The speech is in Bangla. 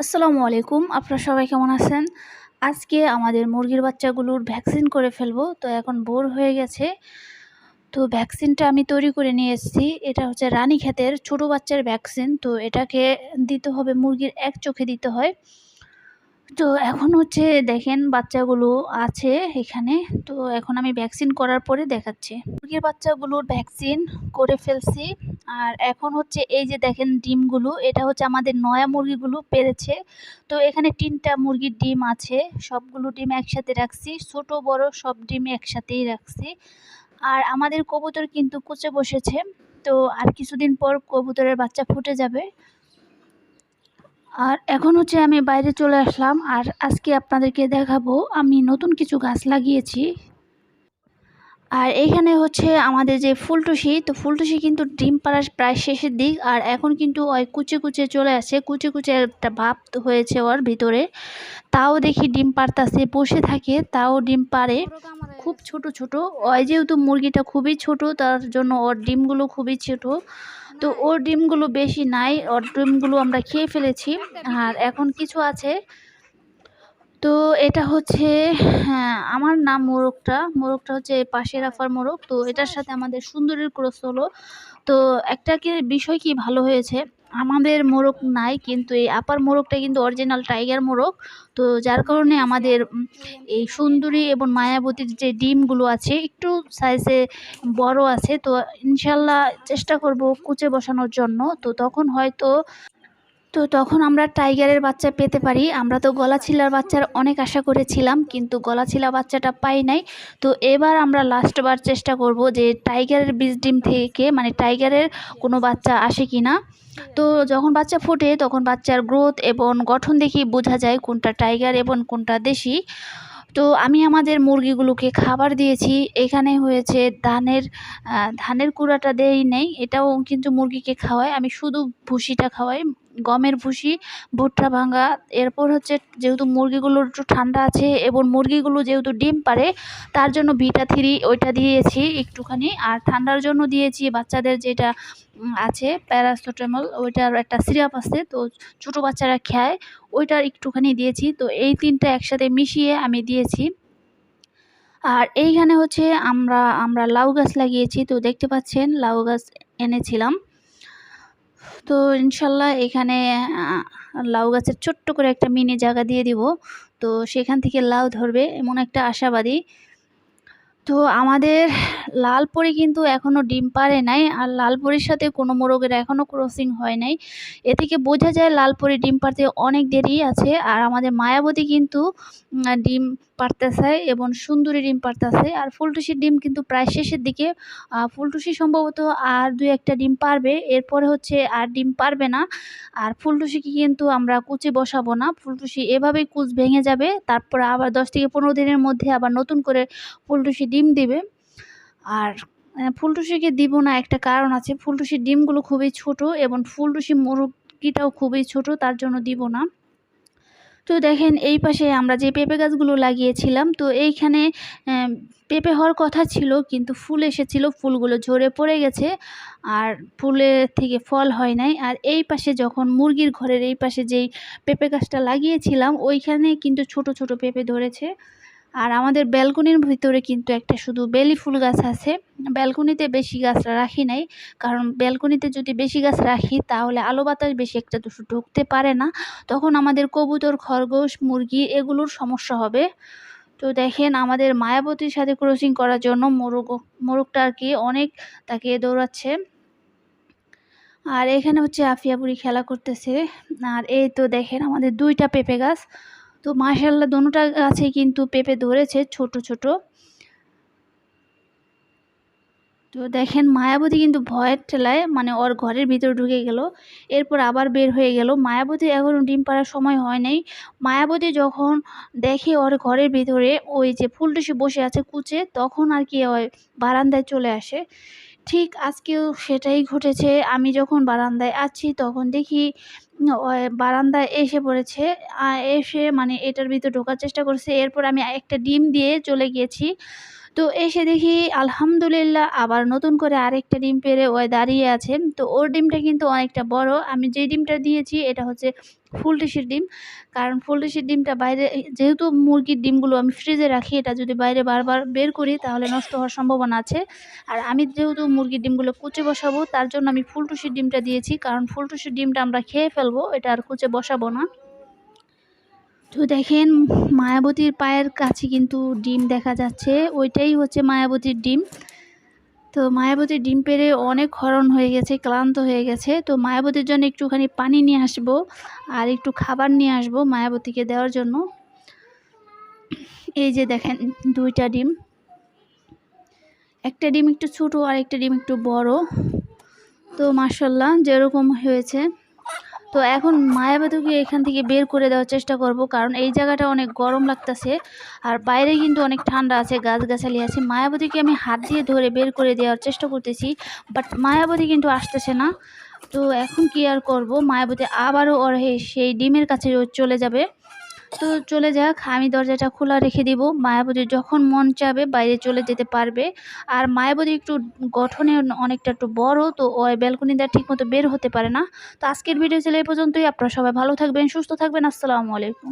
আসসালামু আলাইকুম। আপনারা সবাই কেমন আছেন? আজকে আমাদের মুরগির বাচ্চাগুলোর ভ্যাকসিন করে ফেলব। তো এখন বোর হয়ে গেছে। তো ভ্যাকসিনটা আমি তৈরি করে নিয়ে এসেছি। এটা হচ্ছে রানী ক্ষেতের ছোটো বাচ্চার ভ্যাকসিন। তো এটাকে দিতে হবে, মুরগির এক চোখে দিতে হয়। তো এখন হচ্ছে দেখেন বাচ্চাগুলো আছে এখানে। তো এখন আমি ভ্যাকসিন করার পরে দেখাচ্ছি। মুরগির বাচ্চাগুলোর ভ্যাকসিন করে ফেলছি। আর এখন হচ্ছে এই যে দেখেন ডিমগুলো, এটা হচ্ছে আমাদের নয়া মুরগিগুলো পেরেছে। তো এখানে তিনটা মুরগির ডিম আছে, সবগুলো ডিম একসাথে রাখছি। ছোট, বড় সব ডিম একসাথেই রাখছি। আর আমাদের কবুতর কিন্তু কুচে বসেছে। তো আর কিছুদিন পর কবুতরের বাচ্চা ফুটে যাবে। আর এখন হচ্ছে আমি বাইরে চলে আসলাম আর আজকে আপনাদেরকে দেখাবো আমি নতুন কিছু গাছ লাগিয়েছি। আর এইখানে হচ্ছে আমাদের যে ফুলটুসি, তো ফুলটুসি কিন্তু ডিম পাড়ার প্রায় শেষের দিক, আর এখন কিন্তু ওই কুচে কুচে চলে আসে। কুচে কুচে একটা ভাব হয়েছে ওর ভিতরে। তাও দেখি ডিম পারতাছে বসে থাকে, তাও ডিম পারে খুব ছোট ছোট। ওই যেহেতু মুরগিটা খুবই ছোট, তার জন্য ওর ডিমগুলো খুবই ছোট। তো ওর ডিমগুলো বেশি নাই, ওর ডিমগুলো আমরা খেয়ে ফেলেছি। আর এখন কিছু আছে। তো এটা হচ্ছে হ্যাঁ আমার নাম মোরগটা। মোরগটা হচ্ছে পাশের আফার মোরগ। তো এটার সাথে আমাদের সুন্দরের ক্রস হলো। তো একটা কি বিষয় কি ভালো হয়েছে? আমাদের মোরগ নাই, কিন্তু এই আপার মোরগটা কিন্তু অরিজিনাল টাইগার মোরগ। তো যার কারণে আমাদের এই সুন্দরী এবং মায়াবতীর যে ডিমগুলো আছে, একটু সাইজে বড় আছে। তো ইনশাল্লাহ চেষ্টা করব কুচে বসানোর জন্য। তো তখন হয়তো তো তখন আমরা টাইগারের বাচ্চা পেতে পারি। আমরা তো গলাছিলার বাচ্চার অনেক আশা করেছিলাম, কিন্তু গলাছিলা বাচ্চাটা পাই নাই। তো এবার আমরা লাস্টবার চেষ্টা করব যে টাইগারের বীজ ডিম থেকে মানে টাইগারের কোনো বাচ্চা আসে কি না তো যখন বাচ্চা ফোটে, তখন বাচ্চার গ্রোথ এবং গঠন দেখি বোঝা যায় কোনটা টাইগার এবং কোনটা দেশি। তো আমি আমাদের মুরগিগুলোকে খাবার দিয়েছি। এখানে হয়েছে ধানের ধানের কুড়াটা দেই নেই। এটাও কিন্তু মুরগিকে খাওয়াই আমি শুধু ভুসিটা খাওয়াই। গমের ভুসি, ভুট্টা ভাঙা, এরপর হচ্ছে যেহেতু মুরগিগুলোর একটু ঠান্ডা আছে এবং মুরগিগুলো যেহেতু ডিম পারে তার জন্য ভিটা থ্রি ওইটা দিয়েছি একটুখানি। আর ঠান্ডার জন্য দিয়েছি বাচ্চাদের যেটা আছে প্যারাসিটামল, ওইটার একটা সিরাপ আছে, তো ছোটো বাচ্চারা খায়, ওইটার একটুখানি দিয়েছি। তো এই তিনটা একসাথে মিশিয়ে আমি দিয়েছি। আর এইখানে হচ্ছে আমরা আমরা লাউ গাছ লাগিয়েছি, তো দেখতে পাচ্ছেন, লাউ গাছ এনেছিলাম। তো ইনশাল্লাহ এখানে লাউ গাছের ছোট্ট করে একটা মিনি জায়গা দিয়ে দিব। তো সেখান থেকে লাউ ধরবে, এমন একটা আশাবাদী। তো আমাদের লাল পরি কিন্তু এখনও ডিম পারে নাই, আর লাল পরির সাথে কোনো মোরগের এখনও ক্রসিং হয় নাই। এ থেকে বোঝা যায় লাল পরি ডিম পারতে অনেক দেরি আছে, আর আমাদের মায়াবতী কিন্তু ডিম পারতেছে এবং সুন্দরী ডিম পারতেছে আর ফুলটুসির ডিম কিন্তু প্রায় শেষের দিকে। ফুলটুসি সম্ভবত আর দুই একটা ডিম পারবে এরপরে হচ্ছে আর ডিম পারবে না, আর ফুলটুসিকে কিন্তু আমরা কুচে বসাবো না। ফুলটুসি এভাবেই কুচ ভেঙে যাবে, তারপরে আবার দশ থেকে পনেরো দিনের মধ্যে আবার নতুন করে ফুলটুসি ডিম দিবে। আর ফুলটুসিকে দিব না, একটা কারণ আছে। ফুলটুসির ডিমগুলো খুবই ছোট এবং ফুলটুসি মুরগিটাও খুবই ছোট, তার জন্য দিব না। তো দেখেন, এই পাশে আমরা যে পেঁপে গাছগুলো লাগিয়েছিলাম, তো এইখানে পেঁপে হওয়ার কথা ছিল, কিন্তু ফুল এসেছিল, ফুলগুলো ঝরে পড়ে গেছে, আর ফুলের থেকে ফল হয় নাই। আর এই পাশে যখন মুরগির ঘরের এই পাশে যেই পেঁপে গাছটা লাগিয়েছিলাম, ওইখানে কিন্তু ছোট ছোট পেঁপে ধরেছে। আর আমাদের ব্যালকনির ভিতরে কিন্তু একটা শুধু বেলি ফুল গাছ আছে। ব্যালকনিতে বেশি গাছ রাখি নাই, কারণ ব্যালকনিতে যদি বেশি গাছ রাখি, তাহলে আলো বাতাস বেশি একটা দুশো ঢুকতে পারে না। তখন আমাদের কবুতর, খরগোশ, মুরগি এগুলোর সমস্যা হবে। তো দেখেন আমাদের মায়াবতীর সাথে ক্রসিং করার জন্য মোরগ, মোরগটা আর কি অনেক তাকে দৌড়াচ্ছে। আর এখানে হচ্ছে আফিয়া বুড়ি খেলা করতেছে। আর এই তো দেখেন আমাদের দুইটা পেঁপে গাছ। তো মাশাল্লাহ দোনোটা গাছে কিন্তু পেঁপে ধরেছে, ছোট ছোট। তো দেখেন মায়াবতী কিন্তু ভয়ের ঠেলায় মানে ওর ঘরের ভিতরে ঢুকে গেল। এরপর আবার বের হয়ে গেল। মায়াবতী এখনও ডিম পাড়ার সময় হয় নাই। মায়াবতী যখন দেখে ওর ঘরের ভিতরে ওই যে ফুলটুসি বসে আছে কুচে, তখন আর কি ওই বারান্দায় চলে আসে। ঠিক আজকেও সেটাই ঘটেছে। আমি যখন বারান্দায় আছি তখন দেখি বারান্দায় এসে পড়েছে। এসে মানে এটার ভিতরে ঢোকার চেষ্টা করছে। এরপর আমি একটা ডিম দিয়ে চলে গিয়েছি। তো এসে দেখি আলহামদুলিল্লাহ আবার নতুন করে আরেকটা ডিম পেরে ও দাঁড়িয়ে আছে। তো ওর ডিমটা কিন্তু অনেকটা বড়। আমি যে ডিমটা দিয়েছি, এটা হচ্ছে ফুলটিসির ডিম। কারণ ফুলটিসির ডিমটা বাইরে, যেহেতু মুরগির ডিমগুলো আমি ফ্রিজে রাখি, এটা যদি বাইরে বারবার বের করি তাহলে নষ্ট হওয়ার সম্ভাবনা আছে। আর আমি যেহেতু মুরগির ডিমগুলো কুচে বসাবো, তার জন্য আমি ফুলটুসির ডিমটা দিয়েছি। কারণ ফুলটুসির ডিমটা আমরা খেয়ে ফেলব, এটা আর কুচে বসাবো না। তো দেখেন, মায়াবতীর পায়ের কাছে কিন্তু ডিম দেখা যাচ্ছে। ওইটাই হচ্ছে মায়াবতীর ডিম। তো মায়াবতীর ডিম পেরে অনেক হরণ হয়ে গেছে, ক্লান্ত হয়ে গেছে। তো মায়াবতীর জন্য একটুখানি পানি নিয়ে আসব আর একটু খাবার নিয়ে আসব মায়াবতীকে দেওয়ার জন্য। এই যে দেখেন, দুইটা ডিম। একটা ডিম একটু ছোটো আর একটা ডিম একটু বড়। তো মার্শাল্লাহ যেরকম হয়েছে। তো এখন মায়াবতীকে এখান থেকে বের করে দেওয়ার চেষ্টা করব, কারণ এই জায়গাটা অনেক গরম লাগতেছে আর বাইরে কিন্তু অনেক ঠান্ডা আছে, গাছগাছালি আছে। মায়াবতীকে আমি হাত দিয়ে ধরে বের করে দেওয়ার চেষ্টা করতেছি বাট মায়াবতী কিন্তু আসতেছে না। তো এখন কি আর করব, মায়াবতী আবারও ওর সেই ডিমের কাছে চলে যাবে। তো চলে যাক, আমি দরজাটা খোলা রেখে দিব। মায়াবতী যখন মন চাবে বাইরে চলে যেতে পারবে। আর মায়াবতী একটু গঠনে অনেকটা একটু বড়, তো ওই ব্যালকনি ঠিক ঠিকমতো বের হতে পারে না। তো আজকের ভিডিও ছিল এই পর্যন্তই। আপনারা সবাই ভালো থাকবেন, সুস্থ থাকবেন। আসসালামু আলাইকুম।